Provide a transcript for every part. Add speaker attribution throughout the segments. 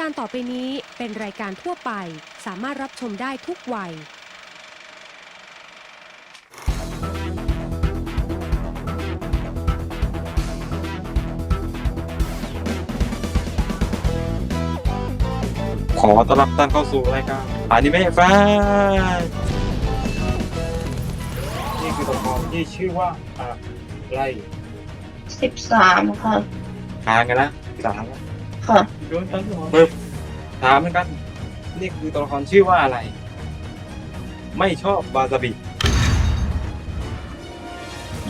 Speaker 1: การต่อไปนี้เป็นรายการทั่วไป สามารถรับชมได้ทุกวัย
Speaker 2: ขอต้อนรับท่านเข้าสู่รายการอนิเมะแฟนนี่คือตัวละครที่ชื่อว่าอะไร
Speaker 3: สิบสามค่ะ
Speaker 2: ทางกันนะสาม
Speaker 3: ค่ะ
Speaker 2: โดนตั้งหัวปึ๊บถามเหมือนกันนี่คือตัวละครชื่อว่าอะไร ไม่ชอบบาซาบิ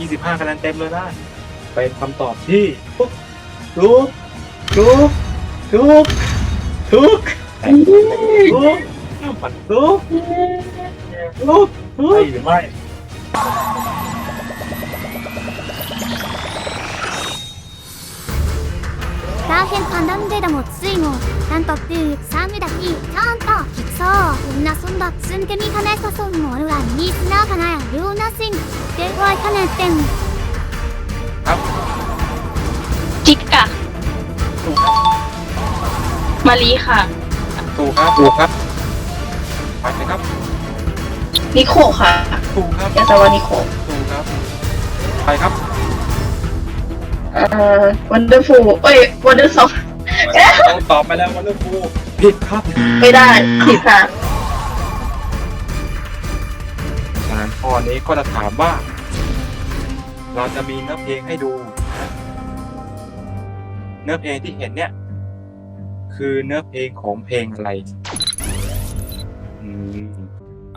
Speaker 2: 25คะแนนเต็มเลยนะ เป็นคำตอบที่ทุกทุกทุกทุกทุกทุกมันทุกทุกทุกหรือไม่
Speaker 4: 大変なんでだもついもなんとっていうサムだきちゃんときくそうみんなそんだすんけみかねさそうもあるわにすなかなやようなしんでわいかねってん
Speaker 5: จิกอะมารีค่ะ
Speaker 2: ถูกครับถูกครับไปเลยครับ
Speaker 3: นิโคค่ะ
Speaker 2: ถูกครับ
Speaker 3: ยาซาวานิโค
Speaker 2: ถูกครับ ไปครับ
Speaker 3: เ อ่อวันเดอร์ฟูเอ้ยวันเดอร์สอง
Speaker 2: ต้องตอบไปแล้ววันเรื่องฟูผิดครับ
Speaker 3: ไม่ได้ผิดค่ะ
Speaker 2: ฉะนั้นข้อนี้ก็จะถามว่า เราจะมีเนื้อเพลงให้ดูนะเนื้อเพลงที่เห็นเนี่ย คือเนื้อเพลงของเพลงอะไร อืม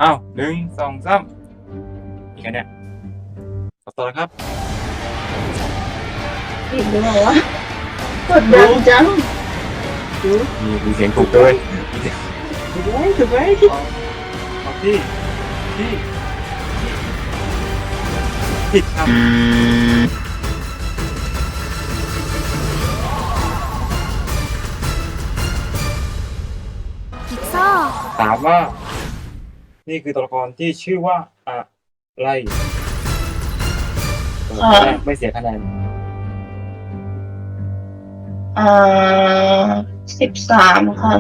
Speaker 2: อ้าวหนึ่งสองสามอีกอันเนี่ยขอต่อครับ
Speaker 3: ติดหรือเปล่าวะกดดันจังดู
Speaker 2: มีมีเสียงถูกด้วย
Speaker 3: ถูกไหมถูกไหมที่
Speaker 2: ที่ที่ผิดครับถามว่า นี่คือตัวละครที่ชื่อว่าอะไรไม่เสียคะแนน
Speaker 3: อ่อสิบสามค่ะ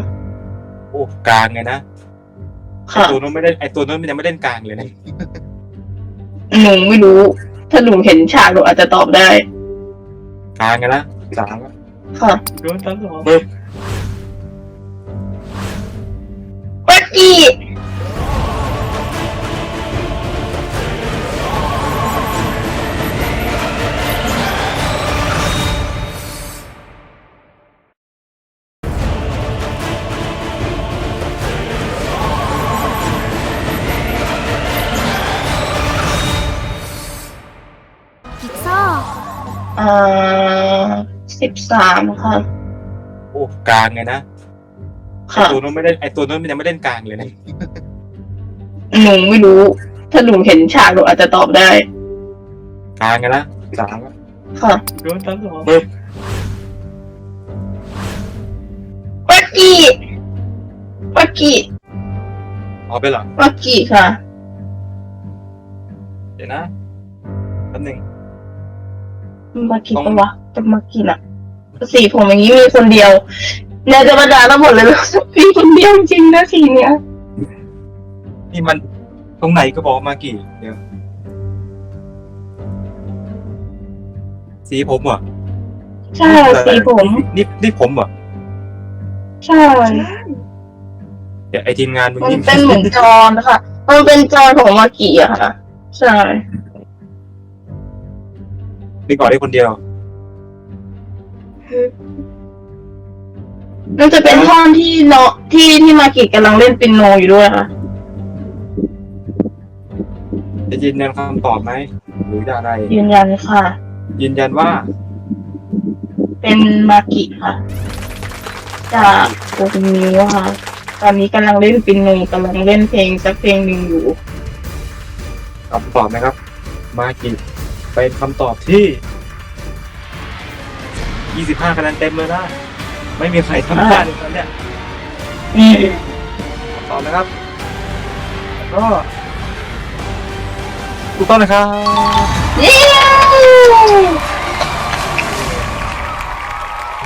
Speaker 2: โอ้กลางไงนะไอ
Speaker 3: ค่ะ
Speaker 2: ตัวนู้นไม่ได้ไอตัวนู้นมันยังไม่เล่นกลางเลยนะ
Speaker 3: หนูไม่รู้ ถ้าหนูเห็นฉากหนูอาจจะตอบได้
Speaker 2: กลางไงนะสาม
Speaker 3: ค่ะ
Speaker 2: โดนตั้งหัวปึ๊บ
Speaker 3: ปักกี้ สิบสามค่ะ
Speaker 2: โอ้กลางไงนะไอ
Speaker 3: ค่ะ
Speaker 2: ตัวนู้นไม่ได้ไอตัวนู้นมันยังไม่เล่นกลางเลยนะ
Speaker 3: หนูไม่รู้ ถ้าหนูเห็นฉากหนูอาจจะตอบได้
Speaker 2: กลางไงนะสาม
Speaker 3: ค่ะ
Speaker 2: โดนตั้งหัวปึ๊บ
Speaker 3: ปักกี้ ปักกี้
Speaker 2: เอาไปเหรอ
Speaker 3: ปักกี้ค่ะ
Speaker 2: เดี๋ยวนะแป๊บหนึง
Speaker 3: มากี่ปะวะจะมากี่น่ะ สีผมอย่างนี้มีคนเดียวเนี่ยจะมาด่าเราหมดเลยมีคนเดียวจริงนะสีเนี้ย
Speaker 2: นี่มันตรงไหนก็บอกมากี่เดี๋ยวสีผมเหรอ
Speaker 3: ใช่สีผม
Speaker 2: นี่นี่ผมเหรอ
Speaker 3: ใช่
Speaker 2: เดี๋ยวไอทีมงานมึง
Speaker 3: มัน
Speaker 2: นี่
Speaker 3: เป็นเหมือนจอนนะคะมันเป็นจอนของมากี่อะค่ะ ใช่
Speaker 2: นี่ก่อนได้คนเดียว
Speaker 3: มันจะเป็นท่อนที่เนาะที่ที่มากี่กำลังเล่นปินโนอยู่ด้วยค่ะ
Speaker 2: จะยืนยันคำตอบไหมหรือจะอะไร
Speaker 3: ยืนยันค่ะ
Speaker 2: ยืนยันว่า
Speaker 3: เป็นมากิค่ะ จากวงมิวค่ะ ตอนนี้กำลังเล่นปินโนกำลังเล่นเพลงสักเพลงหนึ่งอยู่
Speaker 2: คำตอบนะครับ มากิเป็นคำตอบที่ 25คะแนนเต็มเลยนะ ไม่มีใครทำได้เลยตอนเนี้ย
Speaker 3: อืม
Speaker 2: คำตอบนะครับก็ถูกต้องนะครับ
Speaker 3: เย้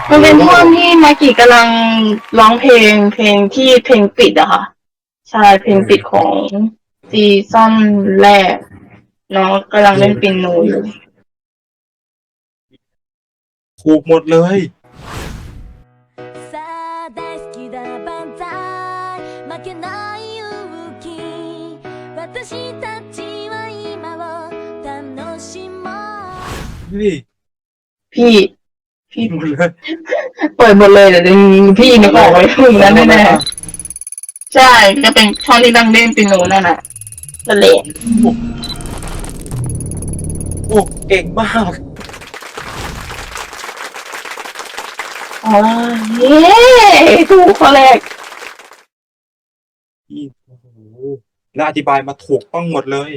Speaker 3: มันเป็นช่วงที่มากิกำลังร้องเพลง เพลงที่เพลงปิดอะค่ะ ใช่เพลงปิดของซีซั่นแรก น้องกำลังเล่นปินโนอยู่
Speaker 2: ถูกหมดเลย
Speaker 3: พี่ พี่
Speaker 2: เปิ
Speaker 3: ดหมดเลยเดี๋ยวดึงพี่นึกออกไว้พึ่งนั้นแน่ๆใช่จะเป็นช่องที่ดังเด่นติโนนั่นน่ะนั่นแหละ
Speaker 2: โอ้เก่งมาก
Speaker 3: เย้ถูกข้อแรก
Speaker 2: พี่โอ้โหแล้วอธิบายมาถูกต้องหมดเลย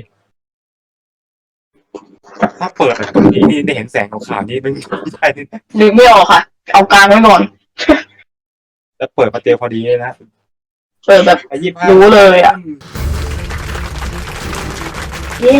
Speaker 2: ถ้าเปิดแบบตรงนี้นี่ได้เห็นแสงขาวๆนี่มันไม่ได้นี่นะ
Speaker 3: นึกไม่ออกค่ะ เอากลางไว้ก่อน
Speaker 2: แล้วเปิดมาเจอพอดีเลยนะ
Speaker 3: เปิดแบบ
Speaker 2: ไอ้ยี่ห้า
Speaker 3: รู้เลยอะ เย้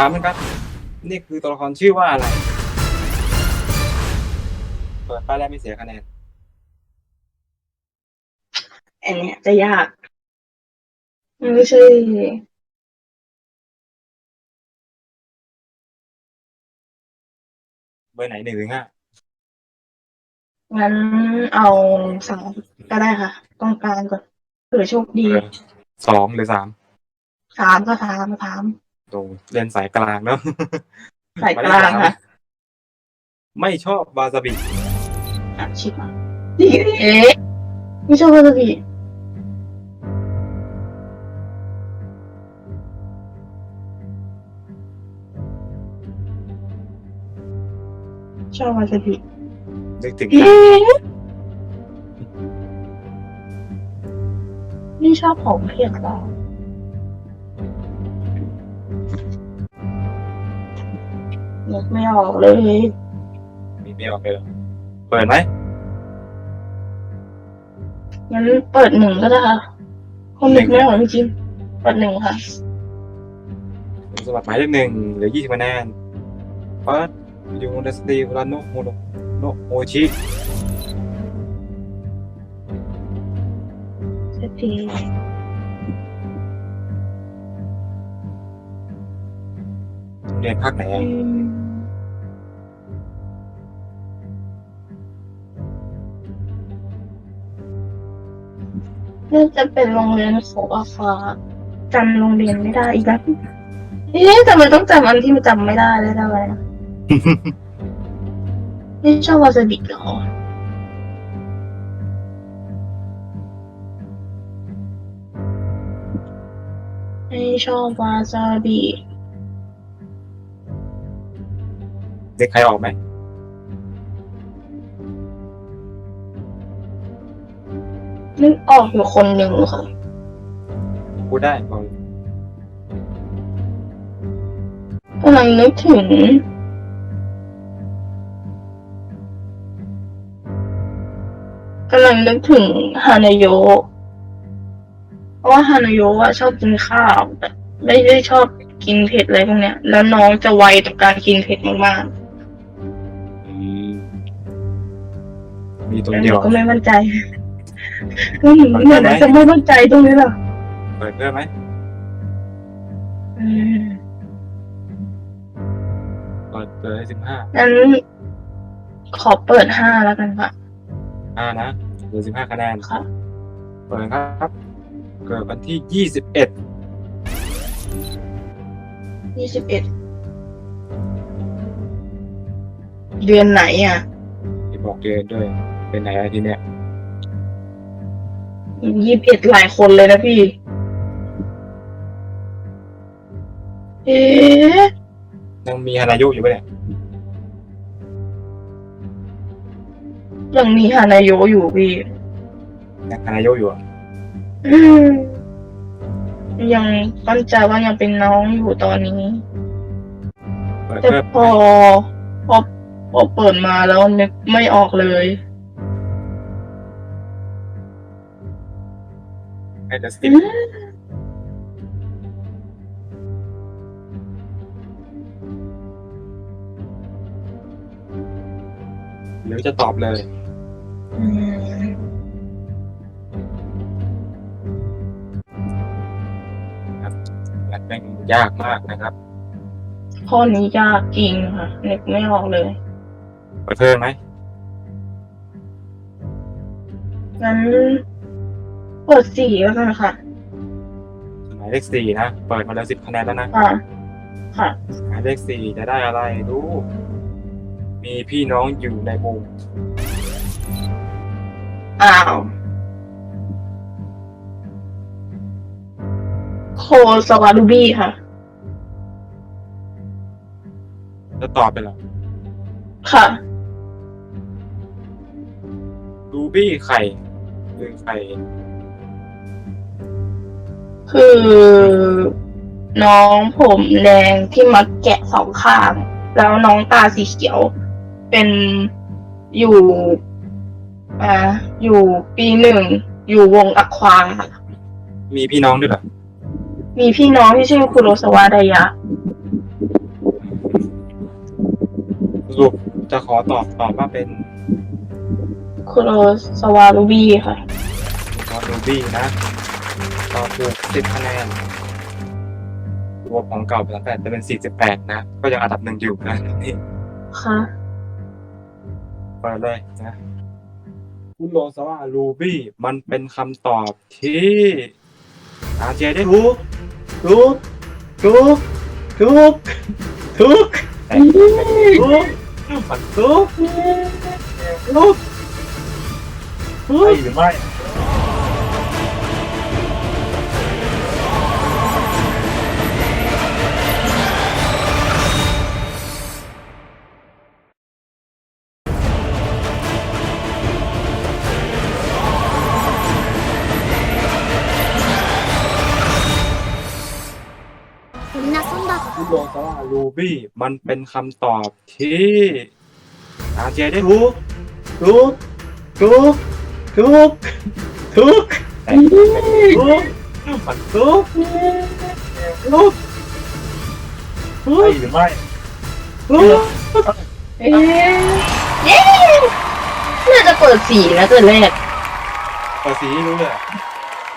Speaker 3: า
Speaker 2: มนะครับ นี่คือตัวละครชื่อว่าอะไร เปิดป้ายแรกไม่เสียคะแนน
Speaker 3: อันเนี้ยจะยากไม่ใช่
Speaker 2: เบอร์ไหนหนึ่งหรือห้า
Speaker 3: งั้นเอาสามก็ได้ค่ะตรงกลางก่อนเผื่อโชคดี
Speaker 2: เบอร์สองหรือสาม
Speaker 3: สามก็สามสาม
Speaker 2: โตเล่นสายกลางเนาะ
Speaker 3: สายกลางค่ะ
Speaker 2: ไม่ชอบบาซาบิ
Speaker 3: อะชิบมาดีเอ๊ะไม่ชอบวาซาบิชอบวาซาบิ
Speaker 2: นึกถึง
Speaker 3: เอ๊ะไม่ชอบของเผ็ดหรอ นึกไม่ออกเลย
Speaker 2: มีไม่ออกเลยเหรอเปิดไหม
Speaker 3: งั้นเปิดหนึ่งก็ได้ค่ะคนนึกไม่ออกจริงๆเปิดหนึ่งค่ะ
Speaker 2: สมัครหมายเลขหนึ่งเหลือยี่สิบคะแนนเปิดยูเดสตีวราโนโฮโนโนโอชิ
Speaker 3: สักที
Speaker 2: เรียนภาคไหน
Speaker 3: น่าจะเป็นโรงเรียนโสอาฟ้าจำโรงเรียนไม่ได้อีกแล้วเอ๊ะทำไมต้องจำอันที่มันจำไม่ได้เลยทำไมนะไม่ชอบวาซาบิเหรอไม่ชอบวาซาบิ
Speaker 2: เด็กใครออกไหม
Speaker 3: นึกออกอยู่คนหนึ่งค่ะ
Speaker 2: พูดได้บอก
Speaker 3: กำลังนึกถึง กำลังนึกถึงฮานาโยะเพราะว่าฮานาโยะอะชอบกินข้าวแต่ไม่ได้ชอบกินเผ็ดอะไรพวกเนี้ย แล้วน้องจะไวต่อการกินเผ็ดมาก
Speaker 2: อื มี
Speaker 3: ๆ
Speaker 2: ตัว
Speaker 3: แต่ห
Speaker 2: เดีย
Speaker 3: นู
Speaker 2: ว
Speaker 3: ก็ไม่มั่นใจก็หนูเหมือนจะไม่มั่นใจตรงนี้หรอ
Speaker 2: เปิดเพิ่มไหม
Speaker 3: อืม
Speaker 2: เปิดเปิดสิบห้า
Speaker 3: งั้นขอเปิดห้าแล้วกันค่ะ
Speaker 2: ห้านะเหลือสิบห้าคะแนน
Speaker 3: ค่ะ
Speaker 2: เปิดครับ เกิดวันที่ยี่สิบเอ็ด
Speaker 3: ยี่สิบเอ็ดเดือนไหนอะ
Speaker 2: ที่บอกเดือนด้วย เป็นไหนอะทีเนี้ย
Speaker 3: ยี่สิบเอ็ดหลายคนเลยนะพี่ เอ๊ะ
Speaker 2: ยังมีฮานายุอยู่ปะเนี่ย
Speaker 3: ยังมีฮานาโยอยู่พี่
Speaker 2: ยังฮานายุอยู่อะ
Speaker 3: อืมยังมั่นใจว่ายังเป็นน้องอยู่ตอนนี้
Speaker 2: เปิด
Speaker 3: แต่
Speaker 2: เพิ่ม
Speaker 3: พอพอพอเปิดมาแล้วนึกไม่ออกเลย
Speaker 2: ให้เดอะสติปหรือจะตอบเลย
Speaker 3: อืม
Speaker 2: แบบแม่งยากมากนะครับ
Speaker 3: ข้อนี้ยากจริงค่ะนึกไม่ออกเลย
Speaker 2: เปิดเพิ่มไหม
Speaker 3: งั้น เปิดสี่แล้วกันค่ะ
Speaker 2: หมายเลขสี่นะ เปิดมาแล้วสิบคะแนนแล้วนะ
Speaker 3: ค่ะ ค่ะ
Speaker 2: หมายเลขสี่จะได้อะไรดูมีพี่น้องอยู่ในวง
Speaker 3: อ้าวโคสวารูบี้ค่ะ
Speaker 2: แล้วตอบไปเหรอ
Speaker 3: ค่ะ
Speaker 2: รูบี้ไข่คือไข่
Speaker 3: คือน้องผมแดงที่มัดแกะสองข้าง แล้วน้องตาสีเขียวเป็นอยู่ อ่า อยู่ปีหนึ่ง อยู่วงอควาค่ะ
Speaker 2: มีพี่น้องด้วยเหรอ
Speaker 3: มีพี่น้องที่ชื่อคุโรสวะไดยะ
Speaker 2: สรุปจะขอตอบตอบว่าเป็น
Speaker 3: คุโรสวารูบี้ค่ะ
Speaker 2: ตอบรูบี้นะ ตอบถูกสิบคะแนนรวมของเก่าเป็นแปดจะเป็นสี่สิบแปดนะ ก็ยังอันดับหนึ่งอยู่นะนี่
Speaker 3: ค่ะ
Speaker 2: เปิดเลยนะคุณโรสว่ารูบี้มันเป็นคำตอบที่อาเจได้ถูกถูกถูกถูกถูกแต่ถูกมันถูกถูกใช่หรือไม่ บี้มันเป็นคำตอบที่อาเจได้ถูกถูกถูกถูกถูกแต่ถูกมันถูกถูกใช่หรือไม่ถูก
Speaker 3: เอ๊ะเย้น่าจะเปิดสีนะแต่แรก
Speaker 2: ภาษีรู้เลย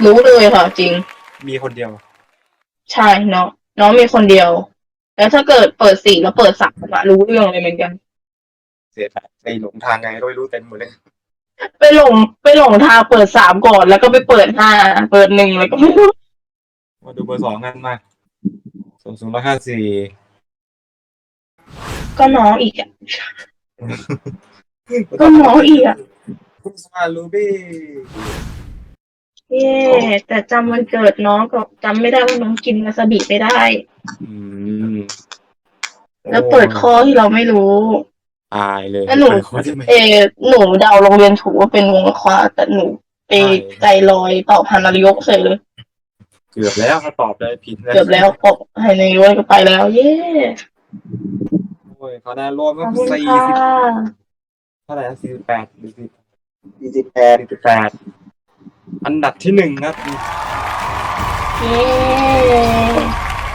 Speaker 3: รู้เลยค่ะจริง
Speaker 2: มีคนเดียว
Speaker 3: ใช่เนาะน้องมีคนเดียว แล้วถ้าเกิดเปิดสี่แล้วเปิดสามอะรู้เรื่องเลยเหมือนกัน
Speaker 2: เสียแต่ไปหลงทางไงก็ไม่รู้เต็มหมดเลย
Speaker 3: ไปหลงไปหลงทางเปิดสามก่อนแล้วก็ไปเปิดห้าเปิดหนึ่งแล้วก็ไม่รู้
Speaker 2: มาดูเบอร์สองกันมาสูงสูงร้อยห้าสี่
Speaker 3: ก็น้องอีกอะก็น้องอีกอะ
Speaker 2: คุณซาลูบี้
Speaker 3: เย่แต่จำวันเกิดน้องกับจำไม่ได้ว่าน้องกินวาซาบิไม่ได้
Speaker 2: อืม
Speaker 3: แล้วเปิดข้อที่เราไม่รู้
Speaker 2: ตายเลย
Speaker 3: แล้วหนู
Speaker 2: เปิดข้อที่ไม่
Speaker 3: เออหนูเดาโรงเรียนถูกว่าเป็นวงควาแต่หนูไปใจลอยตอบฮานาริโยกเฉยเลย
Speaker 2: เกือบแล้วถ้าตอบได้ผิดนะ
Speaker 3: เกือบแล้วปกฮานาริโยกก็ไปแล้ว เย่
Speaker 2: โอ้ยคะแนนรวม
Speaker 3: ข
Speaker 2: ก็
Speaker 3: อบคุณ
Speaker 2: สี่
Speaker 3: ค่ะ
Speaker 2: สิบเท่าไหร่นะสี่สิบแปดสี่สิบสี่สิบแปดสี่สิบแปด อันดับที่หนึ่งครับ
Speaker 3: เย่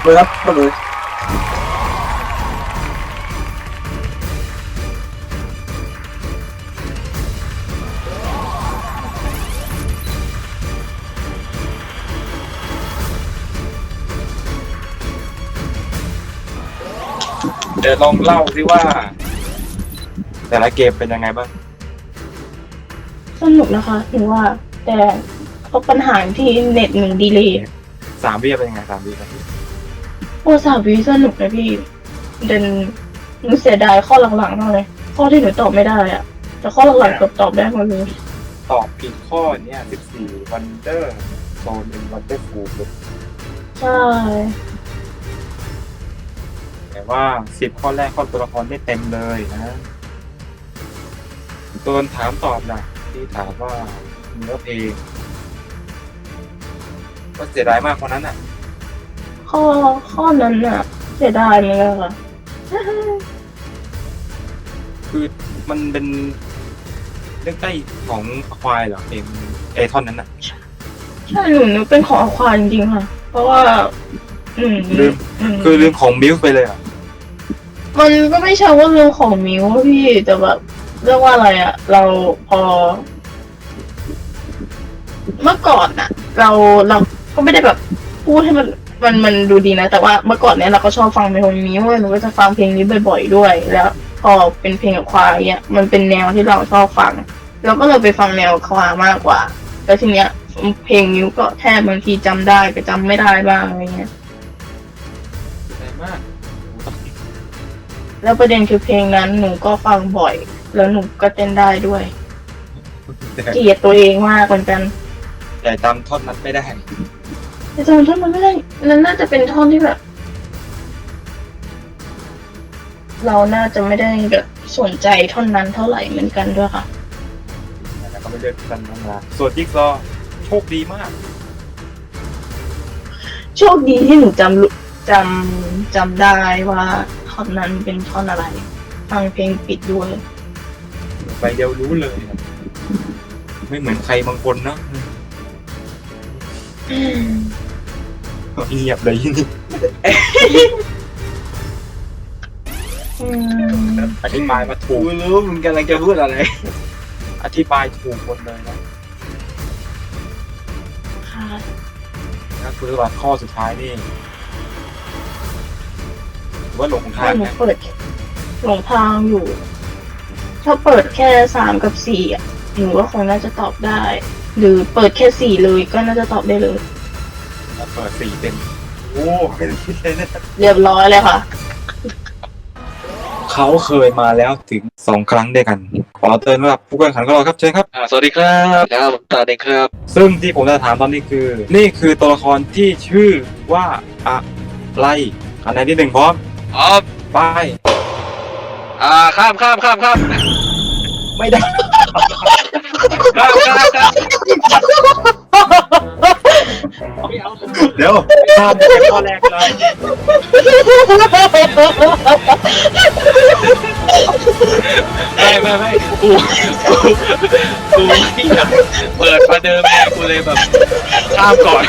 Speaker 2: เลยครับก็เลยเดี๋ยวลองเล่าสิว่า แต่ละเกมเป็นยังไงบ้าง
Speaker 3: สนุกนะคะหนูว่า แต่เขาปัญหาที่เน็ตหนูดีเลย
Speaker 2: สามวิเป็นยังไงสามวิครับ
Speaker 3: โอ้สามวิสนุกนะพี่เดนหนูเสียดายข้อหลังๆมากเลย ข้อที่หนูตอบไม่ได้อะแต่ข้อหลังๆเกือบตอบได้หมดเลย
Speaker 2: ตอบผิดข้อเนี่ย14 Wonder Zone in Wonderful
Speaker 3: ใช่
Speaker 2: แต่ว่า10ข้อแรกข้อตัวละครได้เต็มเลยนะตัวถามตอบนะที่ถามว่า เนื้อเพลงก็เสียดายมากคนนั้นอะ
Speaker 3: ข้อข้อนั้นน่ะเสียดายเหมือนกันค่ะ
Speaker 2: คือมันเป็นเรื่องใกล้ของควายเหรอเพลงไอท่อนนั้นอะ
Speaker 3: ใช่หนูนึกเป็นของควายจริงๆค่ะ เพราะว่า อืม
Speaker 2: ลืม
Speaker 3: ม
Speaker 2: คือลืมของมิวส์ไปเลยอะ
Speaker 3: มันก็ไม่ใช่ว่าเรื่องของมิวพี่แต่แบบเรียกว่าอะไรอะเราพอ เมื่อก่อนอะเราเราก็ไม่ได้แบบพูดให้มันมันมันดูดีนะ แต่ว่าเมื่อก่อนเนี้ยเราก็ชอบฟังเพลงของมิวหนูก็จะฟังเพลงนี้บ่อย ๆ ด้วย แล้วพอเป็นเพลงกับควายเนี่ยมันเป็นแนวที่เราชอบฟังเราก็เลยไปฟังแนวควายมากกว่า แล้วทีเนี้ยเพลงมิวก็แทบบางทีจำได้แต่จำไม่ได้บ้างอะไรเงี้ย
Speaker 2: เสียดายมาก
Speaker 3: แล้วประเด็นคือเพลงนั้นหนูก็ฟังบ่อย แล้วหนูก็เต้นได้ด้วย
Speaker 2: แต่
Speaker 3: เกลียดตัวเองมากเหมือนกัน
Speaker 2: แต่จำท่อนนั้นไม่ได้
Speaker 3: แต่ตอนท่อนมันไม่ได้นั่นน่าจะเป็นท่อนที่แบบ เราน่าจะไม่ได้แบบสนใจท่อนนั้นเท่าไหร่เหมือนกันด้วยค่ะ
Speaker 2: แล้วก็ไม่เลือกกันน้องลาส่วนจิ๊กซอว์โชคดีมาก
Speaker 3: โชคดีที่หนูจำรู้จำจำได้ว่าท่อนนั้นเป็นท่อนอะไรฟังเพลงปิดด้วย
Speaker 2: ไปเดียวรู้เลยอะไม่เหมือนใครบางคนเนาะ เงียบเลยที่นี่
Speaker 3: อืม
Speaker 2: อธิบายมาถูก
Speaker 6: กูรู้มึงกำลังจะพูดอะไร
Speaker 2: อธิบายถูกหมดเลยนะ
Speaker 3: ค่ะ
Speaker 2: ก็คือว่าข้อสุดท้ายนี่ถือว่าหลงทา
Speaker 3: ถ้างหนู
Speaker 2: นะ
Speaker 3: เปิดหลงทางอยู่ ถ้าเปิดแค่สามกับสี่อะหนูก็คงน่าจะตอบได้ หรือเปิดแค่สี่เลยก็น่าจะตอบได้เลย
Speaker 2: แล้วเปิดสี่เต็ม โอ้ไม่ได้คิดเลยนะ
Speaker 3: เรียบร้อยเลยค่ะ
Speaker 2: เขาเคยมาแล้วถึงสองครั้งด้วยกันขอเตือนว่าผู้แข่งขันของเราครับเชิญครับ
Speaker 6: อ่าสวัสดีครับครับผมตาเด็กครับ
Speaker 2: ซึ่งที่ผมจะถามตอนนี้คือ นี่คือตัวละครที่ชื่อว่าอะไรอันไหนที่หนึ่งพร้อม
Speaker 6: อ๋อ
Speaker 2: ไป
Speaker 6: อ่าข้ามข้ามข้ามข้าม
Speaker 2: ไม่ได้
Speaker 6: ข้ามข้ามข้าม
Speaker 2: เดี๋ยวข้ามไปข้อแรกเลย
Speaker 6: ไม่ไม่ไม่กูกูกูไม่อยากเปิดประเดิมไงกูเลยแบบข้ามก่อน